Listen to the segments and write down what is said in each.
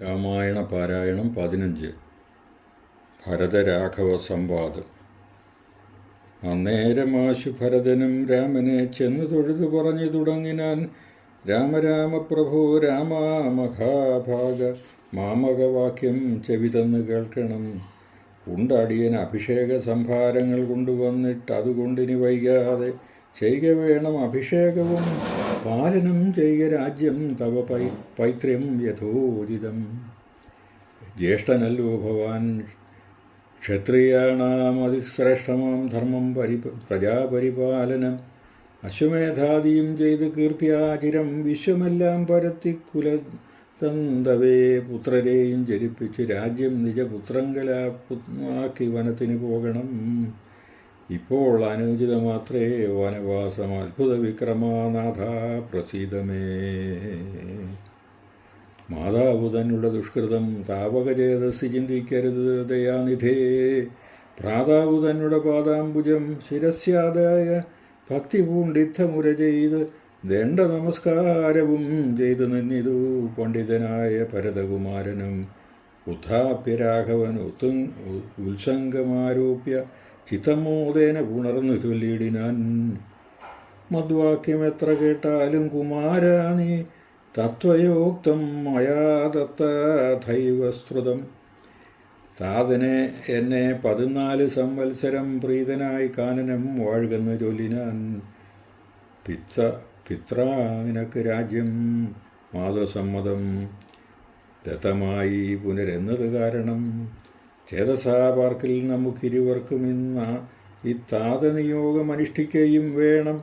രാമായണ പാരായണം പതിനഞ്ച്. ഭരതരാഘവ സംവാദം അന്നേരമാശു ഭരതനും രാമനെ ചെന്നു തൊഴുതു പറഞ്ഞു തുടങ്ങിനാൻ രാമരാമ പ്രഭു രാമ മഹാഭാഗ മാമകവാക്യം ചെവിതന്ന് കേൾക്കണം. ഉണ്ടടിയൻ അഭിഷേക സംഭാരങ്ങൾ കൊണ്ടുവന്നിട്ട് അതുകൊണ്ടിനി വൈകാതെ ചെയ്യുക വേണം അഭിഷേകവും പാലനം ചെയ്യുക രാജ്യം തവ പൈ പൈത്ര്യം യഥോചിതം. ജ്യേഷ്ഠനല്ലോ ഭവാൻ ക്ഷത്രിയാണാം അതിശ്രേഷ്ഠമാം ധർമ്മം പരി പ്രജാപരിപാലനം. അശ്വമേധാദിയും ചെയ്ത് കീർത്തിയാചിരം വിശ്വമെല്ലാം പരത്തി കുല തന്തവേ പുത്രരെയും ജനിപ്പിച്ച് രാജ്യം നിജപുത്രങ്കലാക്കി വനത്തിന് പോകണം. ഇപ്പോൾ അനുചിതമാത്രേ വനവാസം അത്ഭുത വിക്രമാനാഥ പ്രസീതമേ. മാതാവ് ദുഷ്കൃതം താപകചേതസ് ചിന്തിക്കരുത് ദയാനിധേ. ഭ്രാതാവ് തന്നുടെ പാദാംബുജം ശിരസ്യാതായ ഭക്തി പൂണ്ടിത്തമുര ചെയ്ത് ദണ്ഡ നമസ്കാരവും ചെയ്തു നിന്നിതു പണ്ഡിതനായ ഭരതകുമാരനും. ഉദ്ധാപ്യ രാഘവൻ ഉത്തു ഉത്സംഗമാരോപ്യ ചിത്തമോദേന ഉണർന്നു ചൊല്ലിയിടിനാൻ. മദ്വാക്യം എത്ര കേട്ടാലും കുമാര നീ തത്വയോക്തം മയാ ദത്തൈവസ്തൃതം താതനെ എന്നെ പതിനാല് സംവത്സരം പ്രീതനായി കാനനം വാഴുകെന്ന് ചൊല്ലിനാൻ. പിത്ത പിത്ര നിനക്ക് രാജ്യം മാതൃസമ്മതം. ദത്തമായി പുനരെന്നത് കാരണം ചേതസാ പാർക്കിൽ നമുക്കിരുവർക്കും ഇന്ന ഈ താതനിയോഗം അനുഷ്ഠിക്കുകയും വേണം.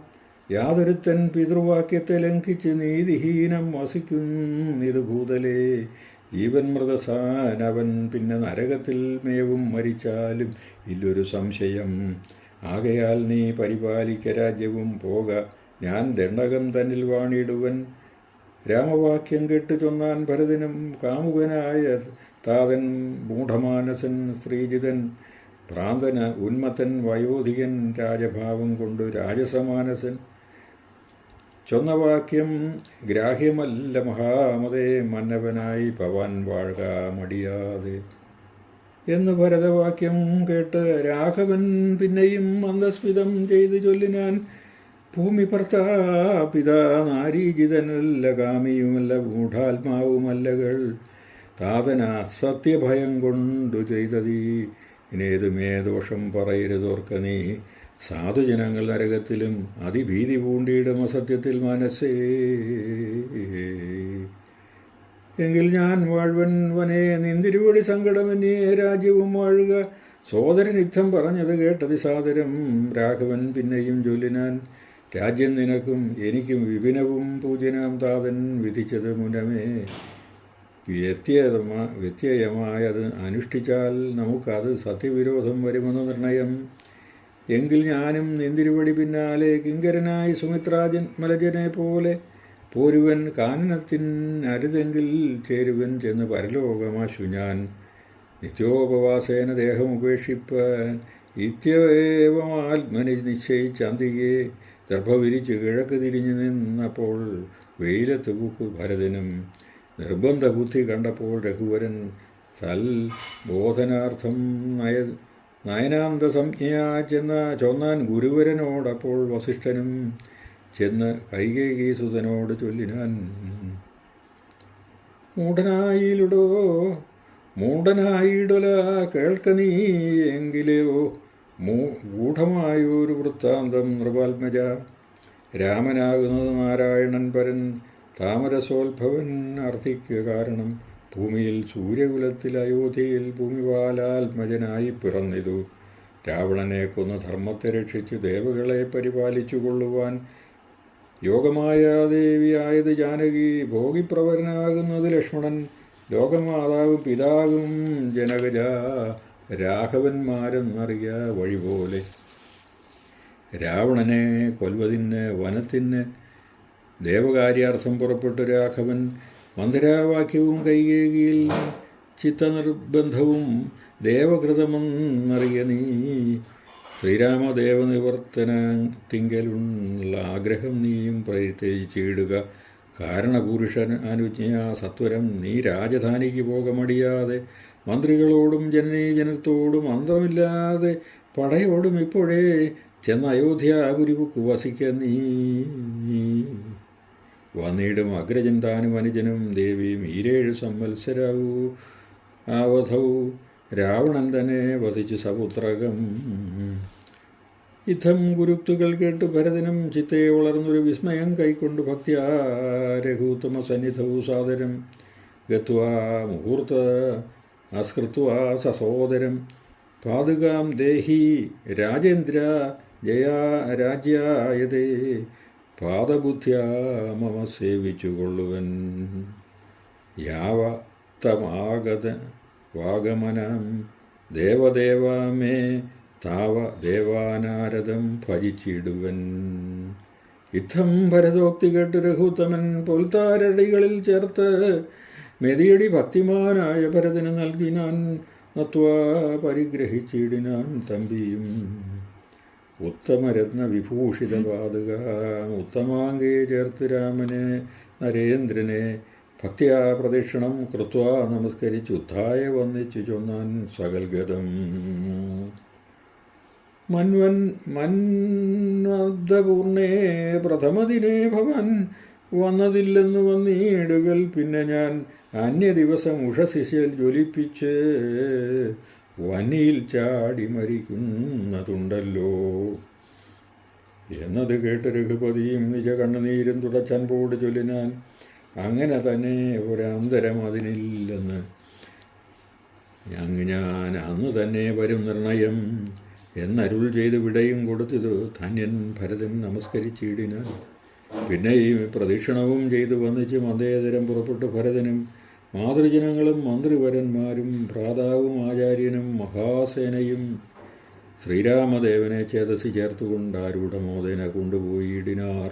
യാതൊരുത്തൻ പിതൃവാക്യത്തെ ലംഘിച്ച് നീതിഹീനം വസിക്കുന്നിത് ഭൂതലേ. ജീവൻ മൃതസാനവൻ പിന്നെ നരകത്തിൽ മേവും മരിച്ചാലും ഇല്ലൊരു സംശയം. ആകയാൽ നീ പരിപാലിക്ക രാജ്യവും പോക. ഞാൻ ദണ്ഡകം തന്നിൽ വാണിടുവൻ. രാമവാക്യം കേട്ട് ചൊന്നാൻ ഭരതനും കാമുകനായ താതൻ മൂഢമാനസൻ ശ്രീജിതൻ ഭ്രാന്തന് ഉന്മത്തൻ വയോധികൻ രാജഭാവം കൊണ്ട് രാജസമാനസൻ. ചൊന്ന വാക്യം ഗ്രാഹ്യമല്ല മഹാമതേ മന്നവനായി ഭവാൻ വാഴുക മടിയാതെ എന്ന് ഭരതവാക്യം കേട്ട് രാഘവൻ പിന്നെയും അന്തസ്മിതം ചെയ്ത് ചൊല്ലിനാൻ ഭൂമി പിതാ നാരീജിതനല്ല കാമിയുമല്ല മൂഢാത്മാവുമല്ലകൾ താതന സത്യഭയം കൊണ്ടു ചെയ്തതീ. ഇനേതുമേ ദോഷം പറയരുതോർക്ക നീ. സാധുജനങ്ങൾ നരകത്തിലും അതിഭീതി പൂണ്ടിയിടും അസത്യത്തിൽ മനസ്സേ. എങ്കിൽ ഞാൻ വാഴ്വൻ വനെ നിന്തിരുവടി സങ്കടമെന്നേ രാജ്യവും വാഴുക. സോദരൻ യുദ്ധം പറഞ്ഞത് കേട്ടത് സാദരം. രാഘവൻ പിന്നെയും ജോലിനാൻ രാജ്യം നിനക്കും എനിക്കും വിപിനവും പൂജനാം താതൻ വിധിച്ചത് മുനമേ. വ്യത്യയമാ വ്യത്യയമായത് അനുഷ്ഠിച്ചാൽ നമുക്കത് സത്യവിരോധം വരുമെന്ന് നിർണയം. എങ്കിൽ ഞാനും നിന്തിരുവടി പിന്നാലെ കിങ്കരനായി സുമിത്രാജൻ മലജനെ പോലെ പോരുവൻ കാനനത്തിൻ അരുതെങ്കിൽ ചേരുവൻ ചെന്ന് പരലോകമാശു ഞാൻ നിത്യോപവാസേന ദേഹം ഉപേക്ഷിപ്പാൻ നിത്യവേവമാത്മനി നിശ്ചയിച്ചന്തിയെ ദർഭവിരിച്ച് കിഴക്ക് തിരിഞ്ഞു നിന്നപ്പോൾ വെയിലത്ത് പൂക്കു ഭരതനും നിർബന്ധ ബുദ്ധി കണ്ടപ്പോൾ രഘുവരൻ സൽ ബോധനാർത്ഥം നയ നയനാന്ത സംജ്ഞയാ ചെന്ന ചൊന്നാൻ ഗുരുവരനോടപ്പോൾ വസിഷ്ഠനും ചെന്ന് കൈകേകീസുതനോട് ചൊല്ലിനാൻ മൂഢനായിലുടോ മൂഢനായിടൊല കേൾക്ക നീ എങ്കിലെയോ മൂ ഗൂഢമായൊരു വൃത്താന്തം നൃപാത്മജ. രാമനാകുന്നത് നാരായണൻ പരൻ താമരസോത്ഭവൻ അർത്ഥിക്കുക കാരണം ഭൂമിയിൽ സൂര്യകുലത്തിൽ അയോധ്യയിൽ ഭൂമിപാലാത്മജനായി പിറന്നിതു. രാവണനെ കൊന്ന് ധർമ്മത്തെ രക്ഷിച്ച് ദേവകളെ പരിപാലിച്ചു കൊള്ളുവാൻ യോഗമായ ദേവിയായത് ജാനകി ഭോഗിപ്രവരനാകുന്നത് ലക്ഷ്മണൻ. ലോകമാതാവും പിതാവും ജനകജ രാഘവന്മാരെന്നറിയ വഴിപോലെ. രാവണനെ കൊൽവതിന് വനത്തിന് ദേവകാര്യാർത്ഥം പുറപ്പെട്ട രാഘവൻ മന്ദരാവാക്യവും കൈകേകിയിൽ ചിത്തനിർബന്ധവും ദേവകൃതമെന്നറിയ നീ. ശ്രീരാമദേവനിവർത്തന തിങ്കലുള്ള ആഗ്രഹം നീയും പ്രത്യേകിച്ചിടുക. കാരണപുരുഷൻ അനുജ്ഞയാ സത്വരം നീ രാജധാനിക്ക് പോകമടിയാതെ മന്ത്രികളോടും ജനനീജനത്തോടും മന്ത്രമില്ലാതെ പടയോടും ഇപ്പോഴേ ചെന്ന അയോധ്യാപുരിവുക്ക് വസിക്ക നീ. വന്നിടും അഗ്രജൻ താനും അനുജനും ദേവിയും ഈരേഴ് സംവത്സരാവൂ. ആവധവും രാവണൻ തന്നെ വധിച്ചു സപുത്രകം. ഇത്തം ഗുരുക്തുകൾ കേട്ട് ഭരതനും ചിത്തയെ വളർന്നൊരു വിസ്മയം കൈക്കൊണ്ട് ഭക്തിയാ രഘുത്തമ സന്നിധവും സാദരം. ഗത്വാ മുഹൂർത്ത അസ്കൃത്വാ സസോദരം പാതുകാം ദേഹി രാജേന്ദ്ര ജയാ രാജ്യായതേ. പാദബുദ്ധ്യാ മമ സേവിച്ചുകൊള്ളുവൻ. യാവ തമാഗത വാഗമനം. ദേവദേവാമേ താവ ദേവാനാരദം ഭജിച്ചിടുവൻ. യുദ്ധം ഭരതോക്തി കേട്ട് രഘുത്തമൻ പൊൽത്താരടികളിൽ ചേർത്ത് മെതിയടി ഭക്തിമാനായ ഭരതന് നൽകിനാൻ നത്വാ പരിഗ്രഹിച്ചിടിനാൻ തമ്പിയും. ഉത്തമരത്ന വിഭൂഷിത പാതുക ഉത്തമാംഗേ ചേർത്ത് രാമനെ നരേന്ദ്രനെ ഭക്തിയാ പ്രദക്ഷിണം കൃത്വാ നമസ്കരിച്ച് ഉദ്ധായ വന്നിച്ചു ചൊന്നാൻ സകൽഗതം. മൻവൻ മന്വബ്ദപൂർണേ പ്രഥമദിനേ ഭവൻ വന്നതില്ലെന്ന് വന്നീടുകൾ പിന്നെ ഞാൻ അന്യ ദിവസം ഉഷശിശയിൽ ജ്വലിപ്പിച്ച് വന്നിയിൽ ചാടി മരിക്കുന്നതുണ്ടല്ലോ. എന്നത് കേട്ട് രഘുപതിയും നിജ കണ്ണുനീരും തുടച്ചൻപോട് ചൊല്ലിനാൻ. അങ്ങനെ തന്നെ ഒരന്തരം അതിനില്ലെന്ന്. അങ്ങ് ഞാൻ അന്ന് തന്നെ വരും നിർണയം. എന്നരുൾ ചെയ്ത് വിടയും കൊടുത്തത് ധന്യൻ ഭരതൻ നമസ്കരിച്ചിടിനാൻ. ഈ പ്രദക്ഷിണവും ചെയ്തു വന്നിച്ച് അതേതരം പുറപ്പെട്ടു ഭരതനും മാതൃജനങ്ങളും മന്ത്രിവരന്മാരും ഭ്രാതാവും ആചാര്യനും മഹാസേനയും ശ്രീരാമദേവനെ ചേതസി ചേർത്തുകൊണ്ട് ആരൂഢമോദേന കൊണ്ടുപോയിടിനാർ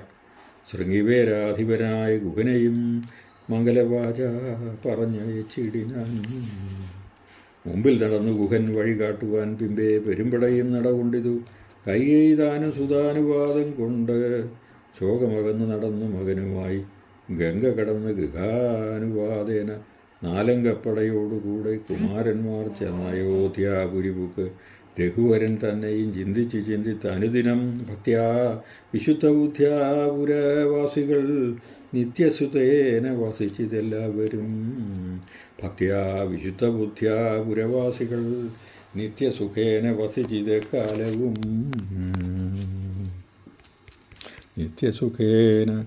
ശൃംഗിവേരാധിപനായ ഗുഹനെയും മംഗലവാച പറഞ്ഞയച്ചിടിനാൻ. മുമ്പിൽ നടന്നു ഗുഹൻ വഴി കാട്ടുവാൻ പിമ്പേ പെരുമ്പടയും നടകൊണ്ടിതു കൈയെയ്താനും സുതാനുവാദം കൊണ്ട് ശോകമകന്ന് നടന്നു മകനുമായി. ഗംഗ കടന്ന് ഗൃഹാനുവാദേന നാലങ്കപ്പടയോടുകൂടെ കുമാരന്മാർ ചെന്ന അയോധ്യാപുരിപുക്ക് രഘുവരൻ തന്നെയും ചിന്തിച്ച് ചിന്തിത്ത് അനുദിനം ഭക്തിയാ വിശുദ്ധബുദ്ധ്യാപുരവാസികൾ നിത്യസുതേന വസിച്ചിതെല്ലാവരും. ഭക്തിയാ വിശുദ്ധബുദ്ധ്യാപുരവാസികൾ നിത്യസുഖേന വസിച്ചിത് കാലവും നിത്യസുഖേന